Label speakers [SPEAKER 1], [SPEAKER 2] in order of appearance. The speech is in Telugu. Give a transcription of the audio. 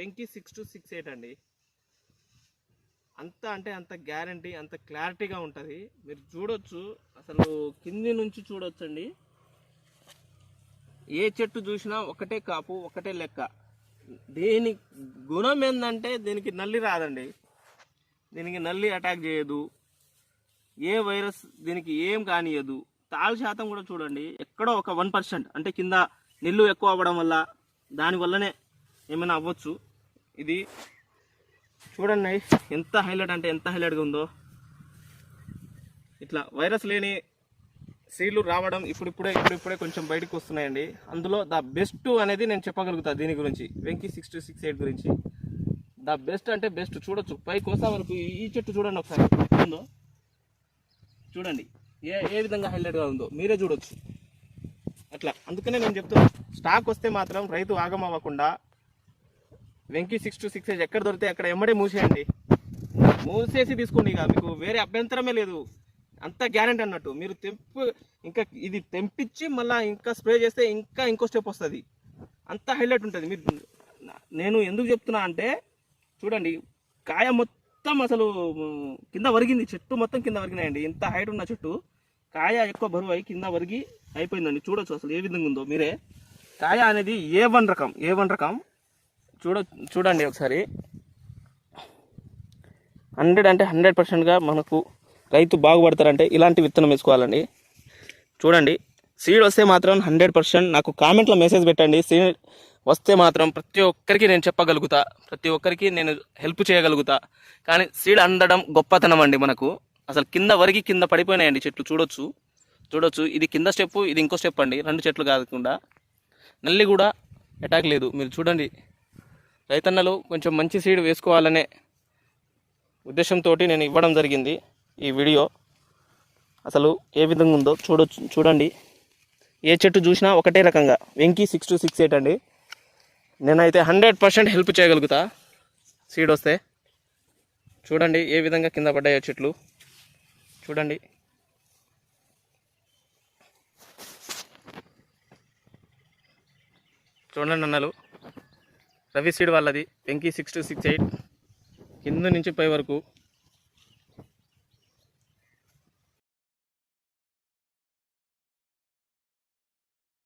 [SPEAKER 1] Venky six two six eight అండి. అంత అంటే అంత గ్యారంటీ అంత క్లారిటీగా ఉంటుంది. మీరు చూడొచ్చు అసలు కింది నుంచి చూడొచ్చండి. ఏ చెట్టు చూసినా ఒకటే కాపు ఒకటే లెక్క. దీని గుణం ఏంటంటే దీనికి నల్లి రాదండి. దీనికి నల్లి అటాక్ చేయదు. ఏ వైరస్ దీనికి ఏం కానియదు. తాళ శాతం కూడా చూడండి ఎక్కడో ఒక వన్ పర్సెంట్ అంటే కింద నీళ్ళు ఎక్కువ అవ్వడం వల్ల దానివల్లనే ఏమైనా అవ్వచ్చు. ఇది చూడండి ఎంత హైలైట్ అంటే ఎంత హైలైట్గా ఉందో. ఇట్లా వైరస్ లేని సీడ్లు రావడం ఇప్పుడిప్పుడే ఇప్పుడిప్పుడే కొంచెం బయటకు వస్తున్నాయండి. అందులో ద బెస్ట్ అనేది నేను చెప్పగలుగుతా దీని గురించి. Venky six two six eight గురించి. ద బెస్ట్ అంటే బెస్ట్ చూడొచ్చు. పై కోసా వరకు ఈ- చెట్టు చూడండి ఒకసారి. ఉందో? చూడండి. ఏ ఏ విధంగా హైలైట్గా ఉందో మీరే చూడొచ్చు. అట్లా. అందుకనే నేను చెప్తున్నా. స్టాక్ వస్తే మాత్రం రైతు ఆగమవ్వకుండా వెంకీ సిక్స్ టు సిక్స్ ఎక్కడ దొరికితే అక్కడ ఎమ్మడే మూసేయండి. మూసేసి తీసుకోండి ఇక మీకు వేరే అభ్యంతరమే లేదు. అంత గ్యారెంటీ అన్నట్టు. మీరు తెంపు ఇంకా ఇది తెంపించి మళ్ళీ ఇంకా స్ప్రే చేస్తే ఇంకా ఇంకో స్టెప్ వస్తుంది. అంత హైలైట్ ఉంటుంది. మీరు నేను ఎందుకు చెప్తున్నా అంటే చూడండి కాయ మొత్తం అసలు కింద వరిగింది. చెట్టు మొత్తం కింద వరిగినాయండి. ఇంత హైట్ ఉన్న చెట్టు. కాయ ఎక్కువ బరువు అయి కింద వరిగి అయిపోయిందండి. చూడొచ్చు అసలు ఏ విధంగా ఉందో మీరే. కాయ అనేది ఏ వన్ రకం. ఏ వన్ రకం. చూడ చూడండి ఒకసారి. హండ్రెడ్ అంటే హండ్రెడ్ పర్సెంట్గా మనకు రైతు బాగుపడతారంటే ఇలాంటి విత్తనం వేసుకోవాలండి. చూడండి సీడ్ వస్తే మాత్రం హండ్రెడ్ పర్సెంట్ నాకు కామెంట్లో మెసేజ్ పెట్టండి. సీడ్ వస్తే మాత్రం ప్రతి ఒక్కరికి నేను చెప్పగలుగుతా. ప్రతి ఒక్కరికి నేను హెల్ప్ చేయగలుగుతా. కానీ సీడ్ అందడం గొప్పతనం అండి మనకు. అసలు కింద వరకు కింద పడిపోయినాయండి చెట్లు. చూడొచ్చు. చూడొచ్చు. ఇది కింద స్టెప్ ఇది ఇంకో స్టెప్ అండి. రెండు చెట్లు కాకుండా. నల్లి కూడా అటాక్ లేదు. మీరు చూడండి. రైతన్నలు కొంచెం మంచి సీడ్ వేసుకోవాలనే ఉద్దేశంతో నేను ఇవ్వడం జరిగింది ఈ వీడియో. అసలు ఏ విధంగా ఉందో చూడొచ్చు చూడండి. ఏ చెట్టు చూసినా ఒకటే రకంగా. Venky six two six eight అండి. నేనైతే హండ్రెడ్ పర్సెంట్ హెల్ప్ చేయగలుగుతా సీడ్ వస్తే. చూడండి ఏ విధంగా కింద పడ్డాయో చెట్లు. చూడండి. చూడండి అన్నలు. రవి సీడ్ వాళ్ళది Venky six two six eight. కింద నుంచి పై వరకు.